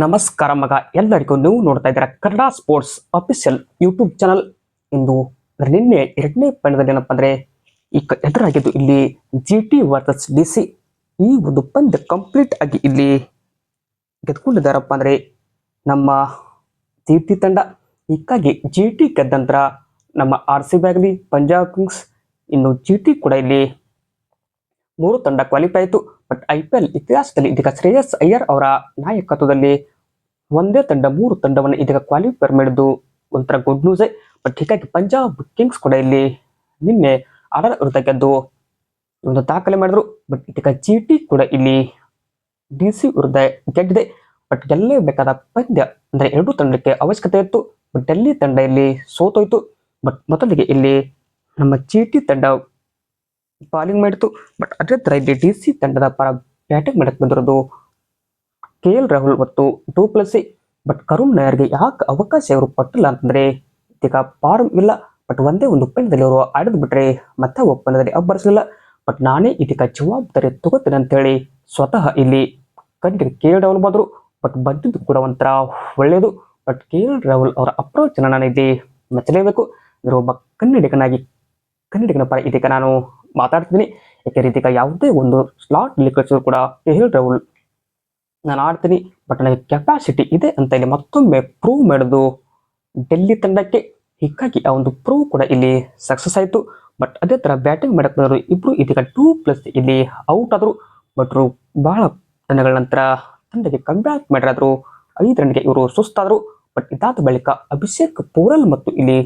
ನಮಸ್ಕಾರ ಮಗ, ಎಲ್ಲರಿಗೂ ನೀವು ನೋಡ್ತಾ ಇದ್ದೀರಾ Kannada sports official YouTube channel. ಇಂದು ನಿನ್ನೆ ಎರಡನೇ ಪಂದ್ಯದಲ್ಲಿ ಏನಪ್ಪ ಅಂದ್ರೆ ಈ ಎದುರಾಗಿದ್ದು ಇಲ್ಲಿ G T versus D C ಈ ಒಂದು ಪಂದ್ಯ ಕಂಪ್ಲೀಟ್ ಆಗಿ ಇಲ್ಲಿ ಗೆದ್ಕೊಂಡಿದ್ದಾರಪ್ಪ ಅಂದ್ರೆ ನಮ್ಮ ಜಿ ಟಿ ತಂಡ. ಹೀಗಾಗಿ ಜಿ ಟಿ ಗೆದ್ದ ನಂತರ ನಮ್ಮ R C B Punjab kings, ಇನ್ನು ಜಿ ಟಿ ಕೂಡ ಇಲ್ಲಿ ಮೂರು ತಂಡ ಕ್ವಾಲಿಫೈ ಆಯಿತು. ಬಟ್ ಐ ಪಿ ಎಲ್ ಇತಿಹಾಸದಲ್ಲಿ ಇದೀಗ ಶ್ರೇಯಸ್ ಅಯ್ಯರ್ ಅವರ ನಾಯಕತ್ವದಲ್ಲಿ ಒಂದೇ ತಂಡ, ಮೂರು ತಂಡವನ್ನು ಇದೀಗ ಕ್ವಾಲಿಫೈರ್ ಮಾಡಿದ್ದು. ಒಂಥರ ಗುಡ್ ನ್ಯೂಸೇ ಬಟ್ ಹೀಗಾಗಿ ಪಂಜಾಬ್ ಕಿಂಗ್ಸ್ ಕೂಡ ಇಲ್ಲಿ ನಿನ್ನೆ ಆಡರ್ ವಿರುದ್ಧ ಗೆದ್ದು ಒಂದು ದಾಖಲೆ ಮಾಡಿದ್ರು. ಬಟ್ ಇದೀಗ ಚೀಟಿ ಕೂಡ ಇಲ್ಲಿ ಡಿ ಸಿ ವಿರುದ್ಧ ಗೆದ್ದಿದೆ. ಬಟ್ ಗೆಲ್ಲಲೇಬೇಕಾದ ಪಂದ್ಯ ಅಂದರೆ ಎರಡು ತಂಡಕ್ಕೆ ಅವಶ್ಯಕತೆ ಇತ್ತು. ಬಟ್ ಡೆಲ್ಲಿ ತಂಡ ಇಲ್ಲಿ ಸೋತೋಯ್ತು. ಬಟ್ ಮೊದಲಿಗೆ ಇಲ್ಲಿ ನಮ್ಮ ಚೀಟಿ ತಂಡ ಬಾಲಿಂಗ್ ಮಾಡಿತ್ತು. ಬಟ್ ಅದೇ ಥರ ಇಲ್ಲಿ ಡಿ ಸಿ ತಂಡದ ಪರ ಬ್ಯಾಟಿಂಗ್ ಮಾಡಕ್ಕೆ ಬಂದಿರೋದು ಕೆ ಎಲ್ ರಾಹುಲ್ ಮತ್ತು ಟೂ ಪ್ಲಸ್ ಬಟ್ ಕರುಣ್ ನಾಯರ್ಗೆ ಯಾಕೆ ಅವಕಾಶ ಅವರು ಪಟ್ಟಿಲ್ಲ ಅಂತಂದ್ರೆ ಇದೀಗ ಫಾರ್ಮ್ ಇಲ್ಲ. ಬಟ್ ಒಂದೇ ಒಂದು ಒಪ್ಪಂದದಲ್ಲಿ ಅವರು ಆಡಿದ್ ಬಿಟ್ರೆ ಮತ್ತೆ ಒಪ್ಪಂದದಲ್ಲಿ ಅಬ್ಬರಿಸಲಿಲ್ಲ. ಬಟ್ ನಾನೇ ಇದೀಗ ಜವಾಬ್ದಾರಿ ತಗೋತೇನೆ ಅಂತೇಳಿ ಸ್ವತಃ ಇಲ್ಲಿ ಕಣ್ಣಿಗೆ ಕೆ ಎಲ್ ರಾಹುಲ್ ಬಂದರು ಬಟ್ ಬಂದಿದ್ದು ಕೂಡ ಒಂಥರ ಒಳ್ಳೆಯದು ಬಟ್ ಕೆ ಎಲ್ ರಾಹುಲ್ ಅವರ ಅಪ್ರೋಚ್ ನಾನು ಇಲ್ಲಿ ಮೆಚ್ಚಲೇಬೇಕು. ಅಂದ್ರೆ ಒಬ್ಬ ಕನ್ನಡಿಗನಾಗಿ, ಕನ್ನಡಿಗನ ಪರ ಇದೀಗ ನಾನು ಮಾತಾಡ್ತೀನಿ ಯಾಕೆ ಇದೀಗ ಯಾವುದೇ ಒಂದು ಸ್ಲಾಟ್ ಕಳಿಸಿದ್ರು ಕೂಡ ಕೆ ಎಲ್ ರಾಹುಲ್ ನಾನು ಆಡ್ತೀನಿ ಬಟ್ ನನಗೆ ಕೆಪಾಸಿಟಿ ಇದೆ ಅಂತ ಇಲ್ಲಿ ಮತ್ತೊಮ್ಮೆ ಪ್ರೂವ್ ಮಾಡೋದು. ಡೆಲ್ಲಿ ತಂಡಕ್ಕೆ ಹೀಗಾಗಿ ಆ ಒಂದು ಪ್ರೂವ್ ಕೂಡ ಇಲ್ಲಿ ಸಕ್ಸಸ್ ಆಯಿತು. ಬಟ್ ಅದೇ ಥರ ಬ್ಯಾಟಿಂಗ್ ಮಾಡಕ್ಕೆ ಇಬ್ಬರು ಇದೀಗ ಟೂ ಪ್ಲಸ್ ಇಲ್ಲಿ ಔಟ್ ಆದರು. ಬಟ್ ಭಾಳ ರನ್ಗಳ ನಂತರ ತಂಡಕ್ಕೆ ಕಂಬ್ಯಾಕ್ ಮಾಡಿರಾದರು. ಐದು ರನ್ಗೆ ಇವರು ಸುಸ್ತಾದರು. ಬಟ್ ಇದಾದ ಬಳಿಕ ಅಭಿಷೇಕ್ ಪೂರಲ್ ಮತ್ತು ಇಲ್ಲಿ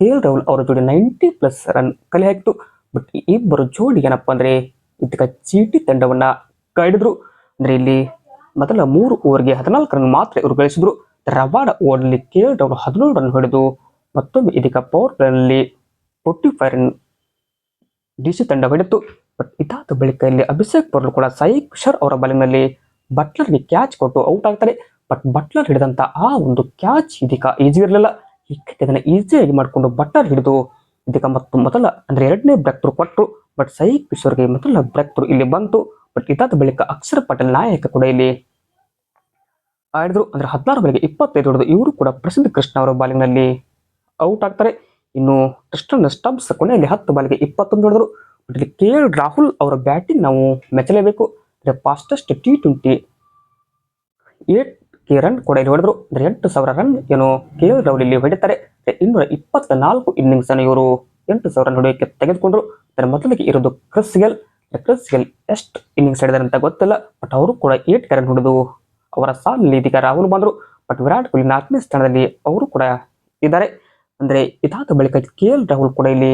ಕೆ ಎಲ್ ರಾಹುಲ್ ಅವರ ಜೋಡಿ ನೈಂಟಿ ಪ್ಲಸ್ ರನ್ ಕಲೆ ಹಾಕಿತು. ಬಟ್ ಇಬ್ಬರು ಜೋಡಿ ಏನಪ್ಪ ಅಂದರೆ ಇದೀಗ ಚೀಟಿ ತಂಡವನ್ನು ಕಡಿದ್ರು ಅಂದರೆ ಇಲ್ಲಿ ಮೊದಲ ಮೂರು ಓವರ್ಗೆ ಹದಿನಾಲ್ಕು ರನ್ ಮಾತ್ರ ಇವರು ಗಳಿಸಿದ್ರು. ರವಾಡ ಓವರ್ನಲ್ಲಿ ಕೆ ಎಲ್ ಹದಿನೇಳು ರನ್ ಹೊಡೆದು ಮತ್ತೊಮ್ಮೆ ಇದೀಗ power ಪ್ಲೇನಲ್ಲಿ forty five run D C ತಂಡ ಹೊಡೆತು ಬಟ್ ಇದಾದ ಬಳಿಕ ಇಲ್ಲಿ ಅಭಿಷೇಕ್ ಪರ್ಲು ಕೂಡ ಸಾಯಿ ಕಿಶೋರ್ ಅವರ ಬಾಲಿನಲ್ಲಿ ಬಟ್ಲರ್ಗೆ ಕ್ಯಾಚ್ ಕೊಟ್ಟು ಔಟ್ ಆಗ್ತಾರೆ. ಬಟ್ ಬಟ್ಲರ್ ಹಿಡಿದಂತ ಆ ಒಂದು ಕ್ಯಾಚ್ ಇದೀಗ ಈಜಿ ಇರಲಿಲ್ಲ. ಅದನ್ನ ಈಸಿಯಾಗಿ ಮಾಡಿಕೊಂಡು ಬಟ್ಲರ್ ಹಿಡಿದು ಇದೀಗ ಮತ್ತು ಮೊದಲ ಅಂದ್ರೆ ಎರಡನೇ ಬ್ರೇಕ್ ಥ್ರೂ ಕೊಟ್ಟರು ಬಟ್ ಸಾಯಿ ಕಿಶೋರ್ಗೆ ಮೊದಲ ಬ್ರೇಕ್ ಥ್ರೂ ಇಲ್ಲಿ ಬಂತು. ಬಟ್ ಇದಾದ ಬಳಿಕ ಅಕ್ಷರ ಪಟೇಲ್ ನಾಯಕ ಕೂಡ ಇಲ್ಲಿ ಆಡಿದ್ರು. ಅಂದ್ರೆ ಹದಿನಾರು ಬಳಿಗೆ ಇಪ್ಪತ್ತೈದು ಹೊಡೆದು ಇವರು ಕೂಡ ಪ್ರಸಿದ್ಧ ಕೃಷ್ಣ ಅವರ ಬಾಲಿಂಗ್ನಲ್ಲಿ ಔಟ್ ಆಗ್ತಾರೆ. ಇನ್ನು ಕ್ರಿಸ್ಟನ್ ಸ್ಟಬ್ಸ್ ಕೊನೆಯಲ್ಲಿ ಹತ್ತು ಬಾಲಿಗೆ ಇಪ್ಪತ್ತೊಂದು ಹೊಡೆದರು. ಬಟ್ ಇಲ್ಲಿ ಕೆ ಎಲ್ ರಾಹುಲ್ ಅವರ ಬ್ಯಾಟಿಂಗ್ ನಾವು ಮೆಚ್ಚಲೇಬೇಕು. ಅಂದ್ರೆ fastest T twenty eight K run ಕೂಡ ಇಲ್ಲಿ ಹೊಡೆದ್ರು. ಅಂದ್ರೆ ಎಂಟು ಸಾವಿರ ರನ್ ಏನು ಕೆ ಎಲ್ ರಾಹುಲ್ ಇಲ್ಲಿ ಹೊಡಿತಾರೆ. ಇನ್ನೂರ ಇಪ್ಪತ್ತ ನಾಲ್ಕು ಇನ್ನಿಂಗ್ಸ್ ಅನ್ನು ಇವರು ಎಂಟು ಸಾವಿರ ಹೊಡೆಯೋಕೆ ತೆಗೆದುಕೊಂಡ್ರು. ಅಂದ್ರೆ ಮೊದಲಿಗೆ ಇರೋದು ಕ್ರಿಸ್ ಗೆಲ್. ಕ್ರಿಸ್ ಗೆಲ್ ಎಷ್ಟು ಇನ್ನಿಂಗ್ಸ್ ಹಿಡಿದಾರೆ ಅಂತ ಗೊತ್ತಿಲ್ಲ ಬಟ್ ಅವರು ಕೂಡ ಏಟ್ ಕರೆಂಟ್ ಹೊಡೆದು ಅವರ ಸಾಲಿನಲ್ಲಿ ಇದೀಗ ರಾಹುಲ್ ಬಂದರು. ಬಟ್ ವಿರಾಟ್ ಕೊಹ್ಲಿ ನಾಲ್ಕನೇ ಸ್ಥಾನದಲ್ಲಿ ಅವರು ಕೂಡ ಇದ್ದಾರೆ. ಅಂದರೆ ಇದಾದ ಬಳಿಕ ಕೆ ಎಲ್ ರಾಹುಲ್ ಕೂಡ ಇಲ್ಲಿ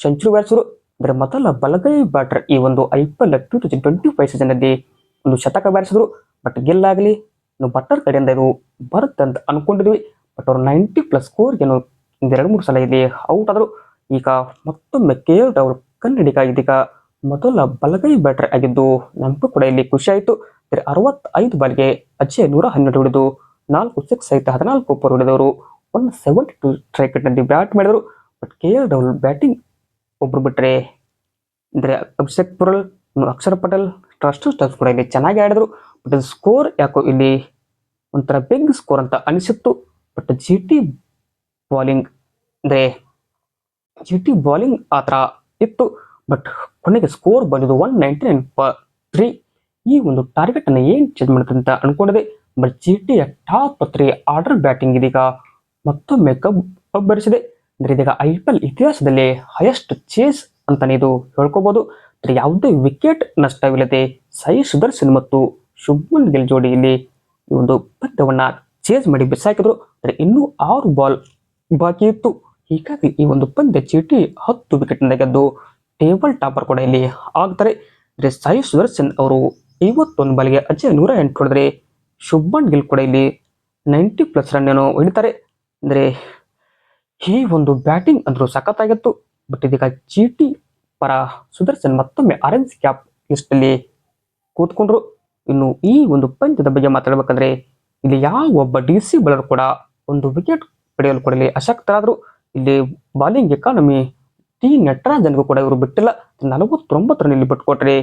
ಸೆಂಚುರಿ ಬಾರಿಸಿದರು ಅಂದರೆ ಮೊದಲ ಬಲಗೈ ಬ್ಯಾಟರ್ ಈ ಒಂದು I P L two thousand twenty five ಸೀಸನ್ನಲ್ಲಿ ಒಂದು ಶತಕ ಬಾರಿಸಿದ್ರು ಬಟ್ ಗೆಲ್ಲಾಗಲಿ, ಇನ್ನು ಬಟ್ಟರ್ ಕಡೆಯಿಂದ ಇದು ಬರುತ್ತೆ ಅಂತ ಅಂದ್ಕೊಂಡಿದ್ವಿ ಬಟ್ ಅವರು ನೈಂಟಿ ಪ್ಲಸ್ ಸ್ಕೋರ್ಗೇನು ಒಂದು ಎರಡು ಮೂರು ಸಲ ಇಲ್ಲಿ ಔಟ್ ಆದರು. ಈಗ ಮತ್ತೊಮ್ಮೆ ಕೆ ಎಲ್ ರಾಹುಲ್ ಕನ್ನಡಿಗ ಇದೀಗ ಮೊದಲ ಬಲಗೈ ಬ್ಯಾಟರ್ ಆಗಿದ್ದು ನಮಗೂ ಕೂಡ ಇಲ್ಲಿ ಖುಷಿ ಆಯಿತು ಅರವತ್ತೈದು ಬಾಲ್ಗೆ ಅಜ್ಜೆ ನೂರ ಹನ್ನೆರಡು ಹೊಡೆದು ನಾಲ್ಕು ಸಿಕ್ಸ್ ಸಹಿತ ಹದಿನಾಲ್ಕು ಓಪರ್ ಹೊಡೆದವರು. ಒನ್ ಸೆವೆಂಟಿ ಟು ಸ್ಟ್ರೈಕ್ನಲ್ಲಿ ಬ್ಯಾಟ್ ಮಾಡಿದರು. But K L Rahul batting ಒಬ್ಬರು ಬಿಟ್ಟರೆ ಅಂದರೆ ಅಭಿಷೇಕ್ ಪುರಲ್ ಅಕ್ಷರ ಪಟೇಲ್ ಟ್ರಸ್ಟ್ ಸ್ಟಾರ್ಸ್ ಕೂಡ ಇಲ್ಲಿ ಚೆನ್ನಾಗಿ ಆಡಿದರು. ಬಟ್ ಸ್ಕೋರ್ ಯಾಕೋ ಇಲ್ಲಿ ಒಂಥರ ಬಿಗ್ ಸ್ಕೋರ್ ಅಂತ ಅನಿಸಿತ್ತು. ಬಟ್ ಜಿ ಟಿ ಬಾಲಿಂಗ್ ಅಂದರೆ ಜಿ ಟಿ ಬಾಲಿಂಗ್ ಆ ಥರ ಇತ್ತು. ಬಟ್ ಕೊನೆಗೆ ಸ್ಕೋರ್ ಬಂದಿದ್ದು ಒನ್ ನೈಂಟಿ ನೈನ್ ತ್ರೀ ಈ ಒಂದು ಟಾರ್ಗೆಟ್ ಅನ್ನು ಏನ್ ಚೇಂಜ್ ಮಾಡುತ್ತೆ ಅಂತ ಅನ್ಕೊಂಡಿದೆ? ಬಟ್ ಜಿ ಟಿಯ ಟಾಪ್ ತ್ರೀ ಆರ್ಡರ್ ಬ್ಯಾಟಿಂಗ್ ಇದೀಗ ಮತ್ತೊಮ್ಮೆ ಕಬ್ ಕಬ್ಬರಿಸಿದೆ ಅಂದ್ರೆ ಇದೀಗ ಐ ಪಿ ಎಲ್ ಇತಿಹಾಸದಲ್ಲಿ ಹೈಯೆಸ್ಟ್ ಚೇಸ್ ಅಂತಾನೆ ಇದು ಹೇಳ್ಕೋಬಹುದು ಅಂದ್ರೆ ಯಾವುದೇ ವಿಕೆಟ್ ನಷ್ಟವಿಲ್ಲದೆ ಸಾಯಿ ಸುದರ್ಶನ್ ಮತ್ತು ಶುಭ್ಮನ್ ಗಿಲ್ ಜೋಡಿ ಇಲ್ಲಿ ಈ ಒಂದು ಪಂದ್ಯವನ್ನ ಚೇಸ್ ಮಾಡಿ ಬಿಸಾಕಿದ್ರು. ಅಂದ್ರೆ ಇನ್ನೂ ಆರು ಬಾಲ್ ಬಾಕಿ ಇತ್ತು. ಹೀಗಾಗಿ ಈ ಒಂದು ಪಂದ್ಯ ಚೀಟಿ ಹತ್ತು ವಿಕೆಟ್ ಗೆದ್ದು ಟೇಬಲ್ ಟಾಪರ್ ಕೂಡ ಇಲ್ಲಿ ಆಗ್ತಾರೆ. ಅಂದರೆ ಸಾಯಿ ಸುದರ್ಶನ್ ಅವರು ಐವತ್ತೊಂದು ಬಾಲಿಗೆ ಅಜಯ್ ನೂರ ಎಂಟು ಹೊಡೆದ್ರೆ ಶುಭನ್ ಗಿಲ್ ಕೂಡ ಇಲ್ಲಿ ನೈಂಟಿ ಪ್ಲಸ್ ರನ್ ಏನೋ ಹೊಡಿತಾರೆ ಅಂದರೆ ಈ ಒಂದು ಬ್ಯಾಟಿಂಗ್ ಅಂದರೂ ಸಖತ್ತಾಗಿತ್ತು. ಬಟ್ ಇದೀಗ ಜಿ ಪರ ಸುದರ್ಶನ್ ಮತ್ತೊಮ್ಮೆ ಆರೆಂಜ್ ಕ್ಯಾಪ್ ಲಿಸ್ಟಲ್ಲಿ ಕೂತ್ಕೊಂಡ್ರು. ಇನ್ನು ಈ ಒಂದು ಪಂದ್ಯದ ಬಗ್ಗೆ ಮಾತಾಡಬೇಕಂದ್ರೆ ಇಲ್ಲಿ ಯಾವ ಒಬ್ಬ ಡಿ ಸಿ ಬೌಲರ್ ಕೂಡ ಒಂದು ವಿಕೆಟ್ ಪಡೆಯಲು ಕೂಡ ಇಲ್ಲಿ ಅಶಕ್ತರಾದರು. ಇಲ್ಲಿ ಬಾಲಿಂಗ್ ಎಕಾನಮಿ ಟಿ ನಟರಾಜನ್ಗೂ ಕೂಡ ಇವರು ಬಿಟ್ಟಿಲ್ಲ. ನಲವತ್ತೊಂಬತ್ತು ರನ್ ಇಲ್ಲಿ ಬಿಟ್ಕೊಟ್ರಿ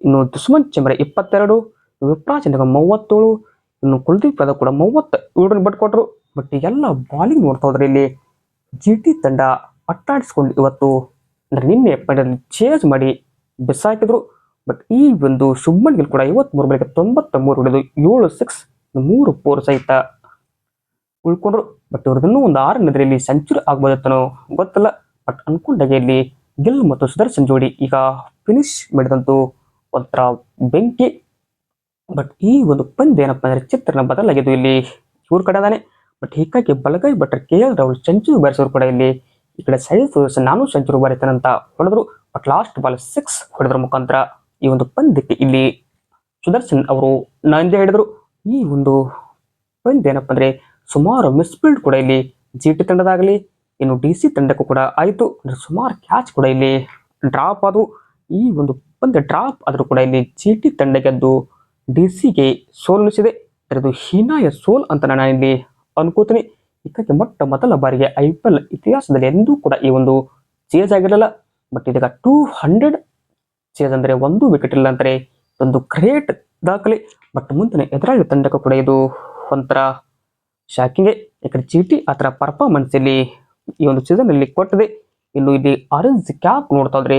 ಇನ್ನು ದುಸ್ಮನ್ ಚಂದ್ರ ಇಪ್ಪತ್ತೆರಡು ವಿಪ್ರಾಜ್ ಮೂವತ್ತೇಳು, ಇನ್ನು ಕುಲ್ದೀಪ್ ಯಾದವ್ ಕೂಡ ಮೂವತ್ತ ಏಳು ರನ್ ಬಟ್ ಕೊಟ್ಟರು ಬಟ್ ಎಲ್ಲ ಬಾಲಿಂಗ್ ನೋಡ್ತಾ ಹೋದ್ರೆ ಇಲ್ಲಿ ಜಿ ಟಿ ತಂಡ ಅಟ್ಟಾಡಿಸ್ಕೊಂಡು ಇವತ್ತು ಅಂದ್ರೆ ನಿನ್ನೆ ಪಂದ್ಯದಲ್ಲಿ ಚೇಂಜ್ ಮಾಡಿ ಬಿಸಾಕಿದ್ರು. ಬಟ್ ಈ ಒಂದು ಶುಭ್ಮನ್ ಗಿಲ್ ಕೂಡ ಐವತ್ಮೂರು ಬಳಿಕ ತೊಂಬತ್ತ ಮೂರು ಹೊಡೆದು ಏಳು ಸಿಕ್ಸ್ ಮೂರು ಫೋರ್ ಸಹಿತ ಉಳ್ಕೊಂಡ್ರು. ಬಟ್ ಇವ್ರದನ್ನೂ ಒಂದು ಆರು ನದಿಯಲ್ಲಿ ಸೆಂಚುರಿ ಆಗ್ಬೋದತ್ತನೋ ಗೊತ್ತಿಲ್ಲ. ಬಟ್ ಅನ್ಕೊಂಡಾಗೆ ಇಲ್ಲಿ ಗಿಲ್ ಮತ್ತು ಸುದರ್ಶನ್ ಜೋಡಿ ಈಗ ಫಿನಿಶ್ ಮಾಡಿದಂತು ಒಂಥರ ಬೆಂಕಿ. ಬಟ್ ಈ ಒಂದು ಪಂದ್ಯ ಏನಪ್ಪ ಅಂದ್ರೆ ಚಿತ್ರನ ಬದಲಾಗಿದ್ದು ಇಲ್ಲಿ ಇವ್ರ ಕಡೆ ಅದಾನೆ. ಬಟ್ ಹೀಗಾಗಿ ಬಲಗೈ ಭಟ್ರ ಕೆ ಎಲ್ ರಾಹುಲ್ ಸೆಂಚುರಿ ಬಾರಿಸೋರು ಕೂಡ ಇಲ್ಲಿ ಈ ಕಡೆ ಸೈಡ್ ಸುದರ್ಶನ್ ನಾನು ಸೆಂಚುರಿ ಬಾರಿತಾನಂತ ಹೊಡೆದ್ರು. ಬಟ್ ಲಾಸ್ಟ್ ಬಾಲ್ ಸಿಕ್ಸ್ ಹೊಡೆದ್ರ ಮುಖಾಂತರ ಈ ಒಂದು ಪಂದ್ಯಕ್ಕೆ ಇಲ್ಲಿ ಸುದರ್ಶನ್ ಅವರು ನಂದೇ ಹಿಡಿದ್ರು. ಈ ಒಂದು ಪಂದ್ಯ ಏನಪ್ಪ ಅಂದ್ರೆ ಸುಮಾರು ಮಿಸ್ಫೀಲ್ಡ್ ಕೂಡ ಇಲ್ಲಿ ಜಿ ಟಿ ತಂಡದಾಗಲಿ ಇನ್ನು ಡಿ ಸಿ ತಂಡಕ್ಕೂ ಕೂಡ ಆಯಿತು. ಸುಮಾರು ಕ್ಯಾಚ್ ಕೂಡ ಇಲ್ಲಿ ಡ್ರಾಪ್ ಅದು ಈ ಒಂದು ಒಂದು ಡ್ರಾಪ್ ಆದರೂ ಕೂಡ ಇಲ್ಲಿ ಜಿ ಟಿ ತಂಡ ಗೆದ್ದು ಡಿ ಸಿಗೆ ಸೋಲಿಸಿದೆ ಇದು ಹೀನಾಯ ಸೋಲ್ ಅಂತ ನಾನು ಇಲ್ಲಿ ಅನ್ಕೋತೀನಿ. ಇದಕ್ಕೆ ಮೊಟ್ಟ ಮೊದಲ ಬಾರಿಗೆ ಐ ಪಿ ಎಲ್ ಇತಿಹಾಸದಲ್ಲಿ ಎಂದೂ ಕೂಡ ಈ ಒಂದು ಚೇಜ್ ಆಗಿರಲಿಲ್ಲ. ಬಟ್ ಇದೀಗ ಟೂ ಹಂಡ್ರೆಡ್ ಚೇಜ್ ಅಂದರೆ ಒಂದು ವಿಕೆಟ್ ಇಲ್ಲ ಅಂದರೆ ಒಂದು ಗ್ರೇಟ್ ದಾಖಲೆ. ಬಟ್ ಮುಂದಿನ ಎದುರಾಳಿ ತಂಡಕ್ಕೂ ಕೂಡ ಇದು ಒಂಥರ ಶಾಕಿಂಗೇ ಯಾಕಂದರೆ ಚೀಟಿ ಆ ಥರ ಪರ್ಫಾರ್ಮೆನ್ಸ್ ಇಲ್ಲಿ ಈ ಒಂದು ಸೀಸನ್ ಅಲ್ಲಿ ಕೊಟ್ಟಿದೆ. ಇನ್ನು ಇಲ್ಲಿ ಆರೆಂಜ್ ಕ್ಯಾಪ್ ನೋಡ್ತಾ ಇದ್ರೆ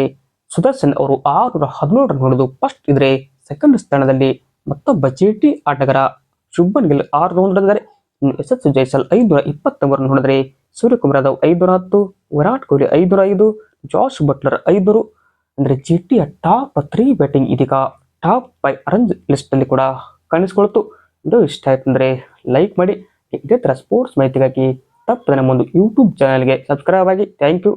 ಸುದರ್ಶನ್ ಅವರು ಆರುನೂರ ಹದಿನೇಳು ರನ್ ಹೊಡೆದು ಫಸ್ಟ್ ಇದ್ರೆ ಸೆಕೆಂಡ್ ಸ್ಥಾನದಲ್ಲಿ ಮತ್ತೊಬ್ಬ ಜಿ ಟಿ ಆಟಗಾರ ಶುಭನ್ ಗಿಲ್ ಆರು ರನ್ ಹೊಡೆದಿದ್ದಾರೆ. ಇನ್ನು ಎಸ್ ಎಸ್ ಜೈಸಲ್ ಐದುನೂರ ಇಪ್ಪತ್ತೊಂಬತ್ತು ರನ್ ಹೊಡೆದರೆ ಸೂರ್ಯಕುಮಾರ್ ಯಾದವ್ ಐದುನೂರ ಹತ್ತು, ವಿರಾಟ್ ಕೊಹ್ಲಿ ಐದುನೂರ ಐದು, ಜಾಶ್ ಬಟ್ಲರ್ ಐದುನೂರು. ಅಂದ್ರೆ ಜಿ ಟಿಯ ಟಾಪ್ ತ್ರೀ ಬ್ಯಾಟಿಂಗ್ ಇದೀಗ ಟಾಪ್ ಬೈ ಅರಂಜ್ ಲಿಸ್ಟ್ ಅಲ್ಲಿ ಕೂಡ ಕಾಣಿಸ್ಕೊಳ್ತು. ಇದು ಇಷ್ಟ ಆಯ್ತು ಅಂದರೆ ಲೈಕ್ ಮಾಡಿ. ಇದೇ ಥರ ಸ್ಪೋರ್ಟ್ಸ್ ಮಾಹಿತಿಗಾಗಿ ತಪ್ಪದೆ ನಮ್ಮೊಂದು ಯೂಟ್ಯೂಬ್ ಚಾನಲ್ಗೆ ಸಬ್ಸ್ಕ್ರೈಬ್ ಆಗಿ ಥ್ಯಾಂಕ್ ಯು